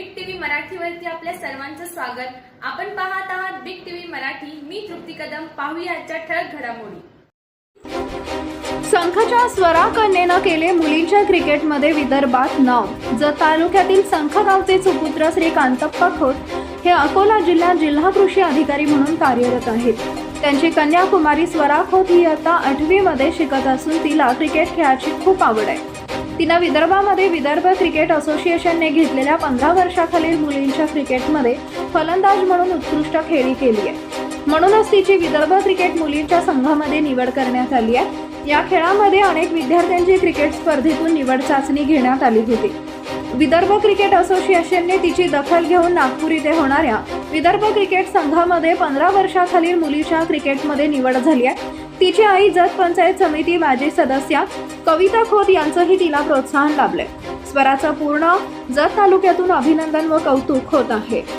Big TV मराठीवरती आपल्या सर्वांचं स्वागत. आपण पाहत आहात बिग टीव्ही मराठी. मी तृप्ती कदम. पाहूया आजच्या ठळक घडामोडी. संखाच्या स्वरा कन्येनं केले मुलींच्या क्रिकेटमध्ये विदर्भात नाव. जत तालुक्यातील संख गावचे सुपुत्र श्री कांतप्पा खोत हे अकोला जिल्ह्यात जिल्हा कृषी अधिकारी म्हणून कार्यरत आहेत. त्यांची कन्या कुमारी स्वरा खोत ही आता आठवीमध्ये शिकत असून तिला क्रिकेट खेळाची खूप आवड आहे. तिनं विदर्भामध्ये विदर्भ क्रिकेट असोसिएशनने घेतलेल्या पंधरा वर्षाखालील मुलींच्या क्रिकेटमध्ये फलंदाज म्हणून उत्कृष्ट खेळी केली आहे. म्हणूनच तिची विदर्भ क्रिकेट मुलींच्या संघामध्ये निवड करण्यात आली आहे. या खेळामध्ये अनेक विद्यार्थ्यांची क्रिकेट स्पर्धेतून निवड चाचणी घेण्यात आली होती. विदर्भ क्रिकेट असोसिएशनने तिची दखल घेऊन नागपूर इथे होणाऱ्या विदर्भ क्रिकेट संघामध्ये पंधरा वर्षाखालील मुलीच्या क्रिकेटमध्ये निवड झाली आहे. तिची आई जत पंचायत समिती माजी सदस्या कविता खोत यांचंही तिला प्रोत्साहन लाभले स्वराचं पूर्ण जत तालुक्यातून अभिनंदन व कौतुक होत आहे.